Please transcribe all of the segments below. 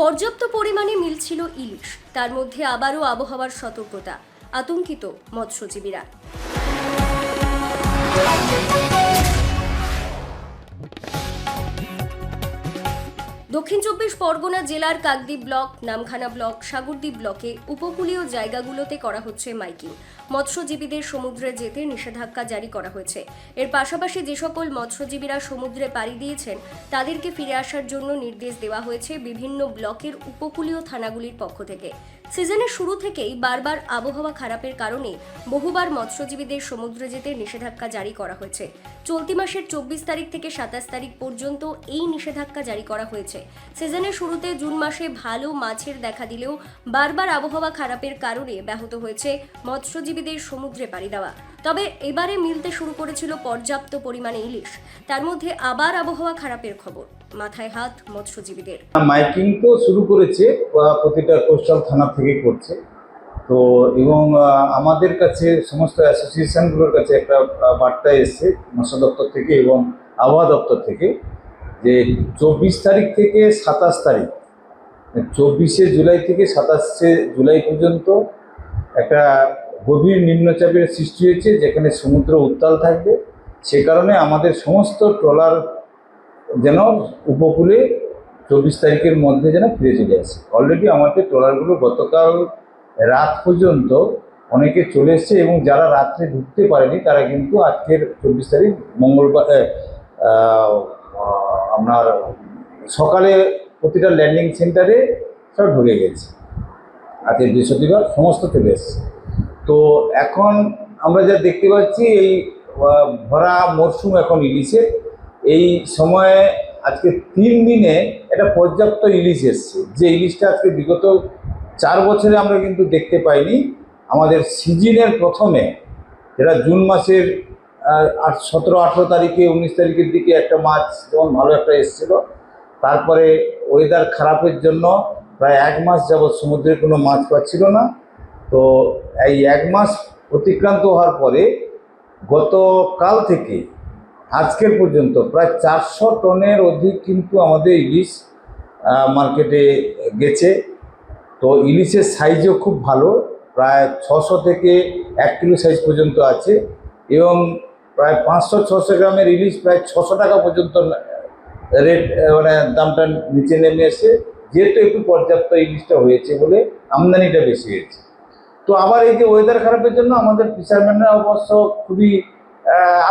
পর্যাপ্ত পরিমাণে মিলছিল ইলিশ। তার মধ্যে আবারও আবহাওয়ার সতর্কতা আতঙ্কিত মৎস্যজীবীরা। দক্ষিণ চব্বিশ পরগনা জেলার কাকদ্বীপ ব্লক, নামখানা ব্লক, সাগরদ্বীপ ব্লকে উপকূলীয় জায়গাগুলোতে করা হচ্ছে মাইকিং। মৎস্যজীবীদের সমুদ্রে যেতে নিষেধাজ্ঞা জারি করা হয়েছে। এর পাশাপাশি যে সকল মৎস্যজীবীরা সমুদ্রে পাড়ি দিয়েছেন, তাদেরকে ফিরে আসার জন্য নির্দেশ দেওয়া হয়েছে বিভিন্ন ব্লকের উপকূলীয় থানাগুলির পক্ষ থেকে। সিজনের শুরু থেকেই বারবার আবহাওয়া খারাপের কারণে বহুবার মৎস্যজীবীদের সমুদ্রে যেতে নিষেধাজ্ঞা জারি করা হয়েছে। চলতি মাসের চব্বিশ তারিখ থেকে সাতাশ তারিখ পর্যন্ত এই নিষেধাজ্ঞা জারি করা হয়েছে। সিজনের শুরুতে জুন মাসে ভালো মাছের দেখা দিলেও বারবার আবহাওয়া খারাপের কারণে ব্যাহত হয়েছে মৎস্যজীবীদের সমুদ্রে পাড়ি দেওয়া। তবে এবারে মিলতে শুরু করেছিল পর্যাপ্ত পরিমাণে ইলিশ। তার মধ্যে আবার আবহাওয়া খারাপের খবর। মাথায় হাত মৎস্যজীবীদের। মাইকিং তো শুরু করেছে প্রতিটা কোস্টাল থানা থেকে করছে। তো এবং আমাদের কাছে সমস্ত অ্যাসোসিয়েশনগুলোর কাছে একটা বার্তা এসছে, মৎস্য দপ্তর থেকে এবং আবহাওয়া দপ্তর থেকে। যে চব্বিশ তারিখ থেকে সাতাশ তারিখ চব্বিশে জুলাই থেকে সাতাশে জুলাই পর্যন্ত একটা গভীর নিম্নচাপের সৃষ্টি হয়েছে, যেখানে সমুদ্র উত্তাল থাকবে। সে কারণে আমাদের সমস্ত ট্রলার যেন উপকূলে চব্বিশ তারিখের মধ্যে যেন ফিরে চলে আসে। অলরেডি আমাদের ট্রলারগুলো গতকাল রাত পর্যন্ত অনেকে চলে এসছে এবং যারা রাত্রে ঢুকতে পারেনি, তারা কিন্তু আজকের চব্বিশ তারিখ, মঙ্গলবার আপনার সকালে প্রতিটা ল্যান্ডিং সেন্টারে সব ঢুকে গেছে। আজকে বৃহস্পতিবার সমস্ত চলে তো এখন আমরা যা দেখতে পাচ্ছি, এই ভরা মরশুম এখন ইলিশের এই সময়ে আজকে তিন দিনে একটা পর্যাপ্ত ইলিশ এসছে। যে ইলিশটা আজকে বিগত চার বছরে আমরা কিন্তু দেখতে পাইনি। আমাদের সিজনের প্রথমে, যেটা জুন মাসের সতেরো, আঠেরো তারিখে, উনিশ তারিখের দিকে একটা মাছ যেমন ভালো একটা এসেছিল। তারপরে ওয়েদার খারাপের জন্য প্রায় এক মাস যাবৎ সমুদ্রে কোনো মাছ পাচ্ছিল না। তো এই এক মাস অতিক্রান্ত হওয়ার পরে গতকাল থেকে আজকের পর্যন্ত প্রায় চারশো টনের অধিক কিন্তু আমাদের ইলিশ মার্কেটে গেছে। তো ইলিশের সাইজও খুব ভালো, প্রায় ছশো থেকে এক কিলো সাইজ পর্যন্ত আছে এবং প্রায় পাঁচশো, ছশো গ্রামের ইলিশ প্রায় ছশো টাকা পর্যন্ত রেট মানে দামটা নিচে নেমে এসে যেহেতু একটু পর্যাপ্ত ইলিশটা হয়েছে বলে আমদানিটা বেশি হয়েছে। তো আবার এই যে ওয়েদার খারাপের জন্য আমাদের ফিশারম্যানরা অবশ্য খুবই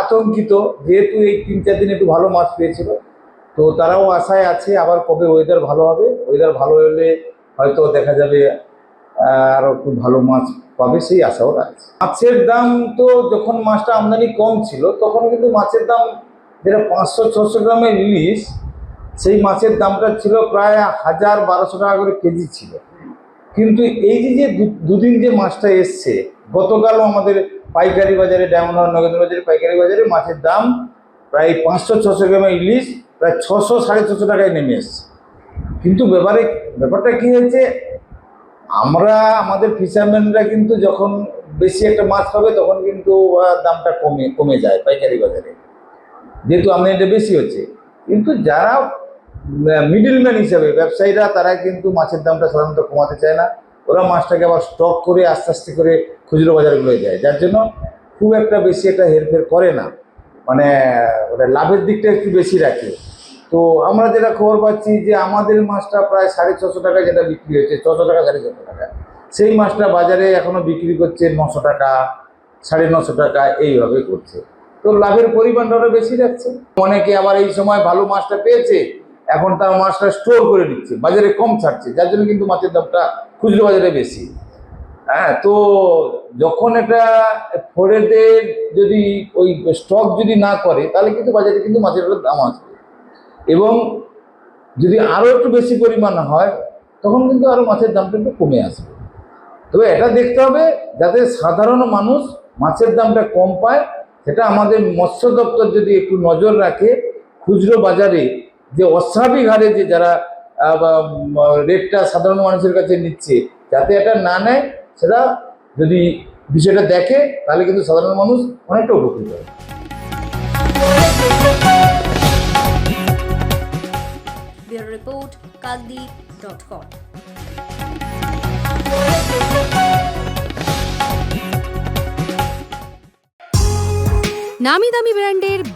আতঙ্কিত, যেহেতু এই তিন চার দিন একটু ভালো মাছ পেয়েছিল। তো তারাও আশায় আছে আবার কবে ওয়েদার ভালো হবে। ওয়েদার ভালো হলে হয়তো দেখা যাবে আরও আরও খুব ভালো মাছ পাবে সেই আশাও রাখছে মাছের দাম তো যখন মাছটা আমদানি কম ছিল, তখন কিন্তু মাছের দাম যেটা পাঁচশো, ছশো গ্রামের ইলিশ, সেই মাছের দামটা ছিল প্রায় হাজার বারোশো টাকা করে কেজি ছিল। কিন্তু এই যে যে দুদিন যে মাছটা এসছে, গতকালও আমাদের পাইকারি বাজারে, ডায়মন্ড নগেন্দ্র বাজারে পাইকারি বাজারে মাছের দাম প্রায় পাঁচশো, ছশো গ্রামের ইলিশ প্রায় ছশো, সাড়ে ছশো টাকায় নেমে এসছে। কিন্তু ব্যাপারে, ব্যাপারটা কী হয়েছে আমরা, আমাদের ফিশারম্যানরা কিন্তু যখন বেশি একটা মাছ পাবে তখন কিন্তু দামটা কমে কমে যায় পাইকারি বাজারে। যেহেতু আমদানিটা বেশি হচ্ছে। কিন্তু যারা মিডিলম্যান হিসাবে, ব্যবসায়ীরা, তারা কিন্তু মাছের দামটা সাধারণত কমাতে চায় না। ওরা মাছটাকে আবার স্টক করে আস্তে আস্তে করে খুচরো বাজারগুলোয় যায়। যার জন্য খুব একটা বেশি একটা হেরফের করে না। মানে ওটা লাভের দিকটা একটু বেশি রাখে। তো আমরা যেটা খবর পাচ্ছি যে আমাদের মাছটা প্রায় সাড়ে ছশো টাকা যেটা বিক্রি হচ্ছে ছশো টাকা, সাড়ে ছশো টাকা। সেই মাছটা বাজারে এখনও বিক্রি করছে নশো টাকা, সাড়ে নশো টাকা, এইভাবে করছে। তো লাভের পরিমাণটা ওরা বেশি রাখছে অনেকে আবার এই সময় ভালো মাছটা পেয়েছে, এখন তার মাছটা স্টোর করে নিচ্ছে, বাজারে কম ছাড়ছে, যার জন্য কিন্তু মাছের দামটা খুচরো বাজারে বেশি। হ্যাঁ তো যখন এটা ফোরেদের যদি ওই স্টক যদি না করে, তাহলে কিন্তু বাজারে কিন্তু মাছের দাম আসবে এবং যদি আরও একটু বেশি পরিমাণ হয়, তখন কিন্তু আরও মাছের দামটা একটু কমে আসবে। তবে এটা দেখতে হবে যাতে সাধারণ মানুষ মাছের দামটা কম পায়, সেটা আমাদের মৎস্য দপ্তর যদি একটু নজর রাখে, খুচরো বাজারে যে অস্বাভাবিক হারে যে যারা রেটটা সাধারণ মানুষের কাছে নিচ্ছে, যাতে এটা না নেয়, সেটা যদি বিষয়টা দেখে, তাহলে কিন্তু সাধারণ মানুষ অনেকটা উপকৃত হবে। ব্যুরো রিপোর্ট কাকদ্বীপ ডট নামি দামি ব্র্যান্ডের